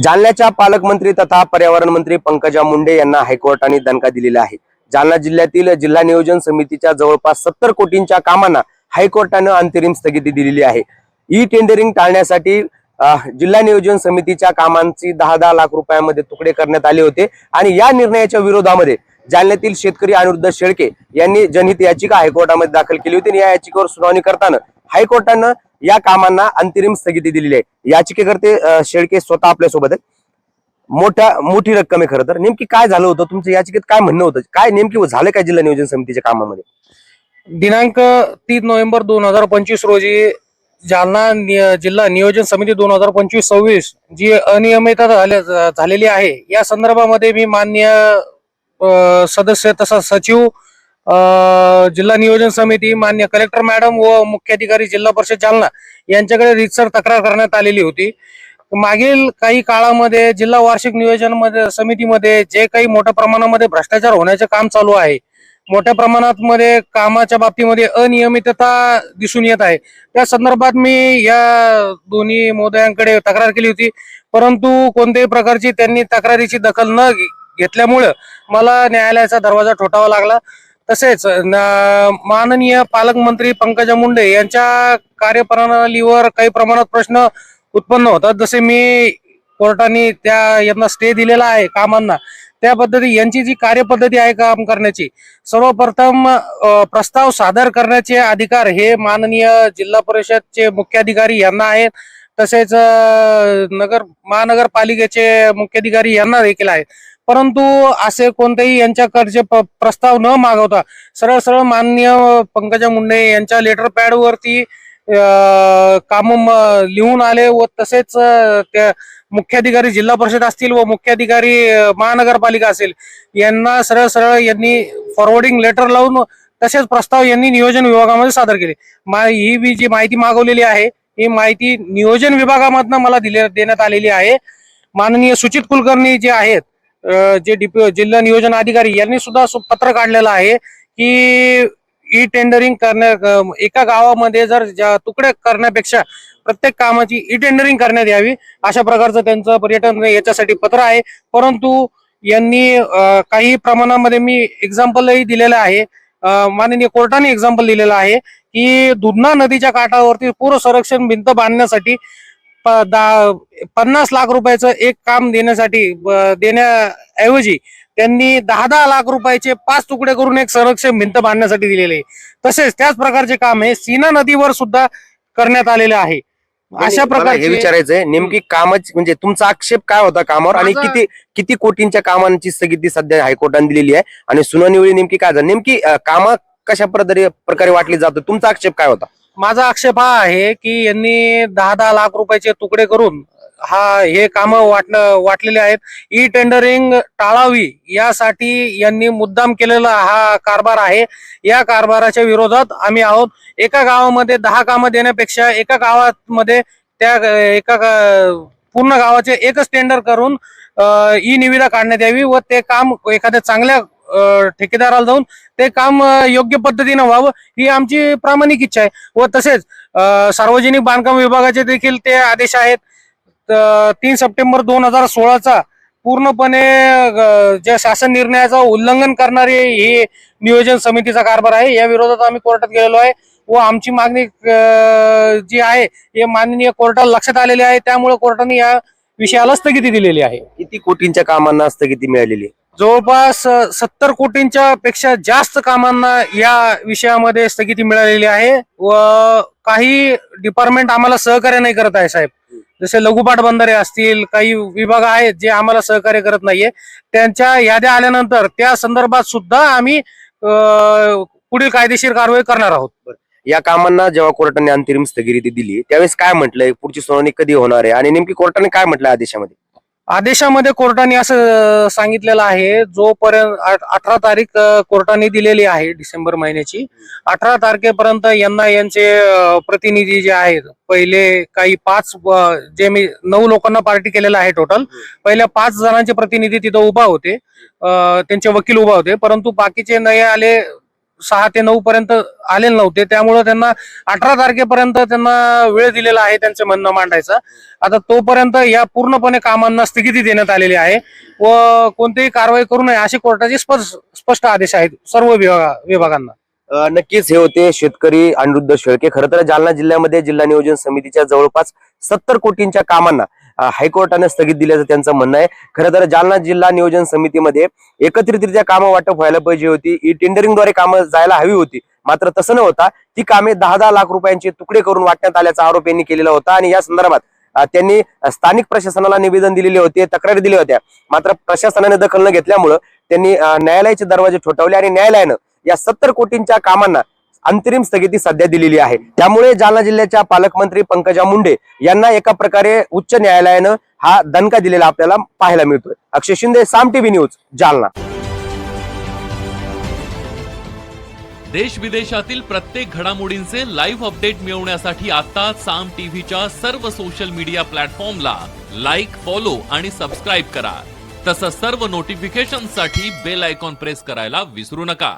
जालन्याच्या पालकमंत्री तथा पर्यावरण मंत्री पंकजा मुंडे यांना हायकोर्टाने दणका दिलेला आहे. जालना जिल्ह्यातील जिल्हा नियोजन समितीच्या जवळपास सत्तर कोटींच्या कामांना हायकोर्टानं अंतरिम स्थगिती दिलेली आहे. ई टेंडरिंग टाळण्यासाठी जिल्हा नियोजन समितीच्या कामांची दहा दहा लाख रुपयांमध्ये तुकडे करण्यात आले होते आणि या निर्णयाच्या विरोधामध्ये जालन्यातील शेतकरी अनिरुद्ध शेळके यांनी जनहित याचिका हायकोर्टामध्ये दाखल केली होती आणि या याचिकेवर सुनावणी करताना हायकोर्टानं या कामांना अंतरिम स्थगिती दिलेली आहे. याचिकेकर्ते शेळके स्वतः आपल्यासोबत आहेत. मोठ्या मोठी रक्कम आहे खरं तर. नेमकी काय झालं होतं? तुमच्या याचिकेत काय म्हणणं होतं? काय नेमकी झालं काय जिल्हा नियोजन समितीच्या कामामध्ये? दिनांक तीन नोव्हेंबर दोन हजार पंचवीस रोजी जालना जिल्हा नियोजन समिती दोन हजार पंचवीस सव्वीस जी अनियमितता झालेली आहे. या संदर्भामध्ये मी मान्य सदस्य तसा सचिव जिल्हा नियोजन समिती मान्य कलेक्टर मॅडम व मुख्याधिकारी जिल्हा परिषद जालना यांच्याकडे रितसर तक्रार करण्यात आलेली होती. मागील काही काळामध्ये जिल्हा वार्षिक नियोजनमध्ये समितीमध्ये जे काही मोठ्या प्रमाणामध्ये भ्रष्टाचार होण्याचे काम चालू आहे मोठ्या प्रमाणात मध्ये कामाच्या बाबतीमध्ये अनियमितता दिसून येत आहे. त्या संदर्भात मी या दोन्ही महोदयांकडे तक्रार केली होती. परंतु कोणत्याही प्रकारची त्यांनी तक्रारीची दखल न घे- घेतल्यामुळं मला न्यायालयाचा दरवाजा ठोठावा लागला. तसेच माननीय पालकमंत्री पंकजा मुंडे यांच्या कार्यप्रणालीवर काही प्रमाणात प्रश्न उत्पन्न होतात. जसे मी कोर्टाने त्या यांना स्टे दिलेला आहे कामांना. त्या पद्धती यांची जी कार्यपद्धती आहे काम करण्याची सर्वप्रथम प्रस्ताव सादर करण्याचे अधिकार हे माननीय जिल्हा परिषदचे मुख्याधिकारी यांना आहेत. तसेच नगर महानगरपालिकेचे मुख्याधिकारी यांना देखील आहेत. परंतु असे कोणतेही यांच्याकडचे प- प्रस्ताव न मागवता सरळ सरळ माननीय पंकजा मुंडे यांच्या लेटर पॅड वरती काम लिहून आले व तसेच त्या मुख्याधिकारी जिल्हा परिषद असतील व मुख्याधिकारी महानगरपालिका असेल यांना सरळ सरळ यांनी फॉरवर्डिंग लेटर लावून तसेच प्रस्ताव यांनी नियोजन विभागामध्ये सादर केले. मा ही बी जी माहिती मागवलेली आहे ही माहिती नियोजन विभागामधनं मला दिले देण्यात आलेली आहे. माननीय सुचित कुलकर्णी जे आहेत जे डीपी जिल्हा नियोजन अधिकारी यांनी सुद्धा पत्र काढलेलं आहे की ई टेंडरिंग करण्या एका गावामध्ये जर तुकडे करण्यापेक्षा प्रत्येक कामाची ई टेंडरिंग करण्यात यावी अशा प्रकारचं त्यांचं पर्यटन याच्यासाठी पत्र आहे. परंतु यांनी काही प्रमाणामध्ये मी एक्झाम्पलही दिलेलं आहे. माननीय कोर्टाने एक्झाम्पल दिलेलं आहे की दुधना नदीच्या काठावरती पूर संरक्षण भिंत बांधण्यासाठी पन्नास लाख रुपयाचं एक काम देण्यासाठी देण्याऐवजी त्यांनी दहा दहा लाख रुपयाचे पाच तुकडे करून एक संरक्षण भिंत बांधण्यासाठी दिलेले. तसेच त्याच प्रकारचे काम हे सीना नदीवर सुद्धा करण्यात आलेले आहे. अशा मला हे विचारायचंय नेमकी कामाची म्हणजे तुमचा आक्षेप काय होता कामावर आणि किती किती कोटींच्या कामांची स्थगिती सध्या हायकोर्टाने दिलेली आहे? आणि सुनावणी वेळी नेमकी काय झालं? नेमकी काम कशा प्रकारे प्रकारे वाटली जातं तुमचा आक्षेप काय होता? माझा आक्षेप हा आहे की यांनी दहा दहा लाख रुपयाचे तुकडे करून हा हे काम वाटणं वाटलेले आहेत. ई टेंडरिंग टाळावी यासाठी यांनी मुद्दाम केलेला हा कारभार आहे. या कारभाराच्या विरोधात आम्ही आहोत. एका गावामध्ये दहा कामं देण्यापेक्षा एका गावामध्ये त्या एका गा- पूर्ण गावाचे एकच टेंडर करून ई निविदा काढण्यात यावी व ते काम एखाद्या चांगल्या ठेकेदाराला जाऊन ते काम योग्य पद्धतीनं व्हावं ही आमची प्रामाणिक इच्छा आहे. व तसेच सार्वजनिक बांधकाम विभागाचे देखील ते आदेश आहेत. तीन सप्टेंबर दोन हजार सोळाचा पूर्णपणे ज्या शासन निर्णयाचा उल्लंघन करणारे हे नियोजन समितीचा कारभार आहे या विरोधात आम्ही कोर्टात गेलेलो आहे. व आमची मागणी जी आहे हे माननीय कोर्टाला लक्षात आलेली आहे. त्यामुळे कोर्टाने या विषयाला स्थगिती दिलेली आहे. किती कोटींच्या कामांना स्थगिती मिळालेली आहे? जवळपास सत्तर कोटींच्या पेक्षा जास्त कामांना या विषयामध्ये स्थगिती मिळालेली आहे व काही डिपार्टमेंट आम्हाला सहकार्य नाही करत आहे साहेब. जसे लघुपाट बंधारे असतील काही विभाग आहेत जे आम्हाला सहकार्य करत नाहीये. त्यांच्या याद्या आल्यानंतर त्या संदर्भात सुद्धा आम्ही पुढील कायदेशीर कारवाई करणार आहोत. या कामांना जेव्हा कोर्टाने अंतरिम स्थगिती दिली त्यावेळेस काय म्हटलंय? पुढची सुनावणी कधी होणार आहे? आणि नेमकी कोर्टाने काय म्हटलं आदेशामध्ये? आदेशामध्ये कोर्टाने असं सांगितलेलं आहे जोपर्यंत अठरा तारीख कोर्टाने दिलेली आहे डिसेंबर महिन्याची अठरा तारखेपर्यंत यांना यांचे प्रतिनिधी जे आहेत पहिले काही पाच जे मी नऊ लोकांना पार्टी केलेलं आहे टोटल पहिल्या पाच जणांचे प्रतिनिधी तिथं उभा होते त्यांचे वकील उभा होते परंतु बाकीचे नाही आले सहा ते नऊ पर्यंत आलेले नव्हते. त्यामुळे त्यांना अठरा तारखेपर्यंत त्यांना वेळ दिलेला आहे त्यांचं म्हणणं मांडायचं. आता तोपर्यंत या पूर्णपणे कामांना स्थगिती देण्यात आलेली आहे व कोणतीही कारवाई करू नये असे कोर्टाचे स्पष्ट स्पष्ट आदेश आहेत सर्व विभागा विभागांना. नक्कीच हे होते शेतकरी अनिरुद्ध शेळके. खरं तर जालना जिल्ह्यामध्ये जिल्हा नियोजन समितीच्या जवळपास सत्तर कोटींच्या कामांना हायकोर्टाने स्थगित दिल्याचं त्यांचं म्हणणं आहे. खरं तर जालना जिल्हा नियोजन समितीमध्ये एकत्रितरित्या कामं वाटप व्हायला पाहिजे होती. ई टेंडरिंगद्वारे कामं जायला हवी होती. मात्र तसं न होता ती कामे दहा दहा लाख रुपयांचे तुकडे करून वाटण्यात आल्याचा आरोप यांनी केलेला होता आणि या संदर्भात त्यांनी स्थानिक प्रशासनाला निवेदन दिलेले होते तक्रारी दिल्या होत्या. मात्र प्रशासनाने दखल न घेतल्यामुळं त्यांनी न्यायालयाचे दरवाजे ठोठावले आणि न्यायालयानं या सत्तर कोटींच्या कामांना अंतरिम स्थगिती सध्या दिलेली आहे. त्यामुळे जालना जिल्ह्याच्या पालकमंत्री पंकजा मुंडे यांना एका प्रकारे उच्च न्यायालयानं हा दणका दिलेला आपल्याला पाहायला मिळतोय. Akshay Shinde Saam TV news Jalna. देश विदेशातील प्रत्येक घडामोडींचे लाईव्ह अपडेट मिळवण्यासाठी आता साम टीव्हीच्या सर्व सोशल मीडिया प्लॅटफॉर्मला लाईक फॉलो आणि सबस्क्राईब करा. तसंच सर्व नोटिफिकेशनसाठी बेल आयकॉन प्रेस करायला विसरू नका.